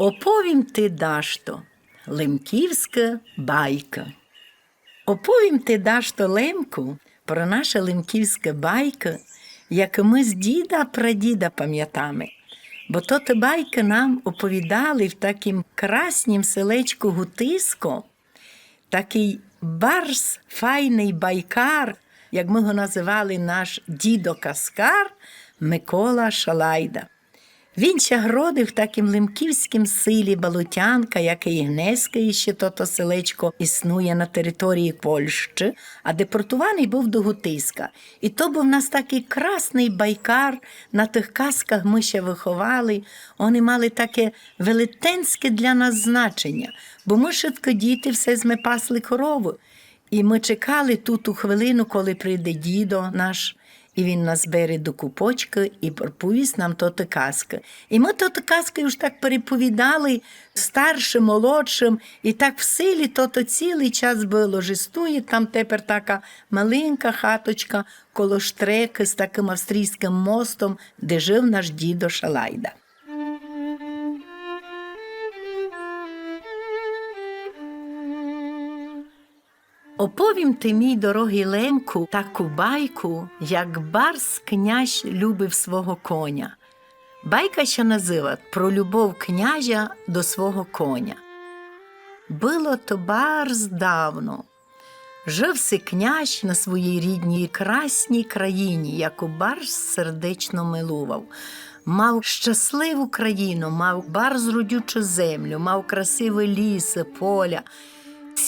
Оповім ти дашто, Лемківська байка. Оповім ти дашто Лемку про наша лемківська байка, як ми з діда прадіда пам'ятами. Бо то ти байки нам оповідали в таким краснім селечку Гутиско, такий барс, файний байкар, як ми його називали наш дідо Каскар Микола Шалайда. Він ще гродив в таким лемківським силі Балутянка, як і Гнеська, і ще тото селечко існує на території Польщі, а депортований був до Гутиська. І то був в нас такий красний байкар, на тих казках ми ще виховали. Вони мали таке велетенське для нас значення, бо ми швидко діти все зме пасли корову. І ми чекали тут у хвилину, коли прийде дідо наш. І він нас бере до купочки і проповість нам тоти казки. І ми тоти казки вже так переповідали старшим, молодшим, і так в силі тото цілий час було. Жестує там тепер така маленька хаточка коло штреки з таким австрійським мостом, де жив наш дідо Шалайда. Оповім ти, мій дорогий Лемку, таку байку, як барс князь любив свого коня. Байка що назива про любов князя до свого коня. Було то барс давно. Жив си князь на своїй рідній красній країні, яку барс сердечно милував. Мав щасливу країну, мав барс родючу землю, мав красиві ліси, поля.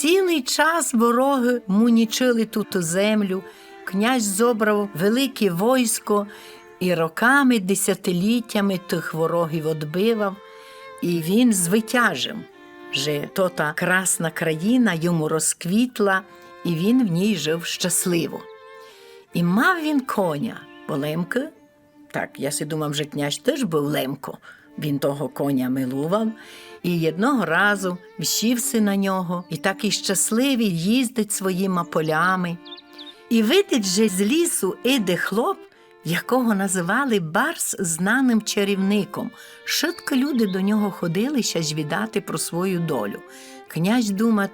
Цілий час вороги мунічили тут землю, князь зобрав велике войсько і роками, десятиліттями тих ворогів відбивав, і він звитяжив, що то та красна країна йому розквітла, і він в ній жив щасливо. І мав він коня, бо Лемки, так, я си думав, що князь теж був Лемко, він того коня милував. І одного разу вщився на нього, і так і щасливий їздить своїми полями. І видить же з лісу іде хлоп, якого називали Барс знаним чарівником. Швидко люди до нього ходили ще ж віддати про свою долю. Князь думав,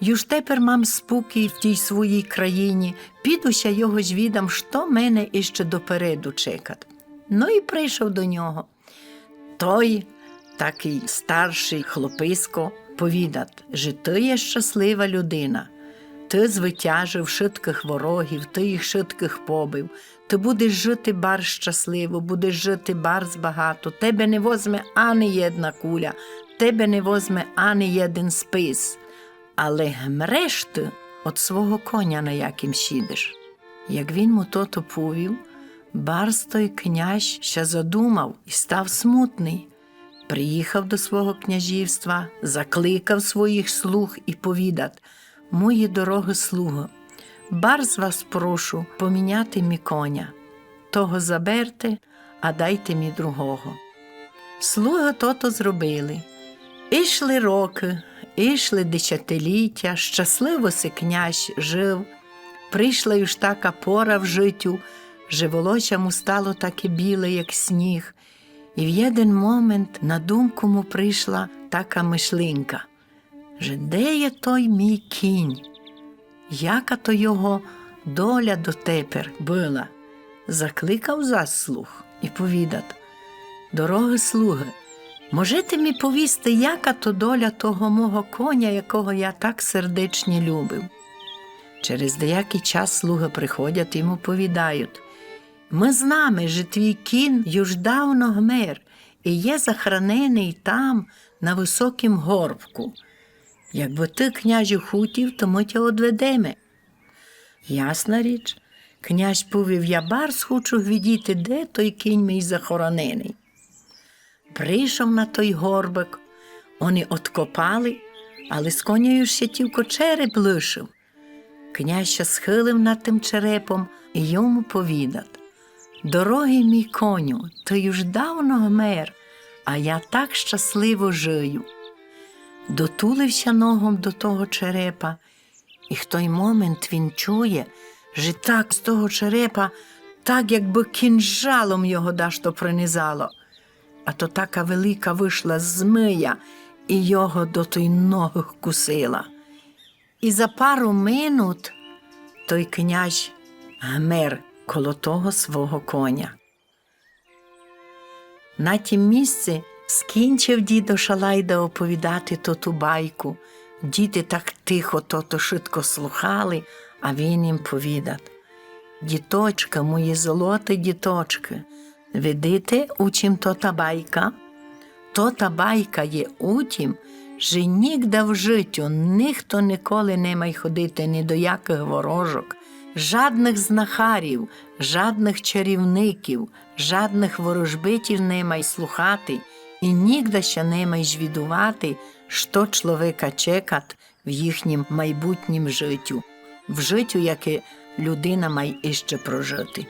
юж тепер мам спокій в тій своїй країні, піду ще його ж відам, що мене іще допереду чекать. Ну і прийшов до нього. Той такий старший хлописько повідат, що ти є щаслива людина, ти звитяжив шитких ворогів, ти їх шитких побив, ти будеш жити бар щасливо, будеш жити барз багато, тебе не возьме ані одна куля, тебе не возьме ані один спис, але гмреш ти от свого коня, на яким сідеш. Як він му тото повів, барз той князь ще задумав і став смутний. Приїхав до свого княжівства, закликав своїх слуг і повідат Мої дороги слуги, барз вас прошу поміняти мі коня. Того заберте, а дайте мі другого. Слуги тото зробили. Ішли роки, ішли десятиліття, щасливо си князь жив. Прийшла юж така пора в життю, що волосся стало таке біле, як сніг. І в один момент на думку му прийшла така мишлинка, що де є той мій кінь? Яка то його доля дотепер була? Закликав заслуг і повідат Дороги слуги, можете мі повісти, яка то доля того мого коня, якого я так сердечно любив? Через деякий час слуги приходять і йому повідають. Ми знаме, що твій кін юж давно гмер і є захоронений там, на високім горбку. Якби ти, княжу, хотів, то ми тя одведеме. Ясна річ, князь повів я барс хочу видіти, де той кінь мій захоронений. Прийшов на той горбик, вони откопали, але з конею ще тільки череп лишив. Князь ще схилив над тим черепом і йому повідать. Дорогий мій коню, ти юж давно гмер, а я так щасливо жию. Дотулився ногом до того черепа, і в той момент він чує, що так з того черепа, так якби кінжалом його дашто принизало. а то така велика вийшла змия, і його до той ноги кусила. І за пару минут той князь гмер коло того свого коня. На тім місці скінчив дідо Шалайда оповідати то ту байку. Діти так тихо то-то швидко слухали, а він їм повідав. Діточка, мої золоті діточки, видите, у чим то та байка? То та байка є у тім, що нігде в життю ніхто ніколи не має ходити ні до яких ворожок, жадних знахарів, жадних чарівників, жадних ворожбитів не має слухати, і нігде ще не має жвідувати, що чоловіка чекать в їхнім майбутнім життю, в життю, яке людина має іще прожити.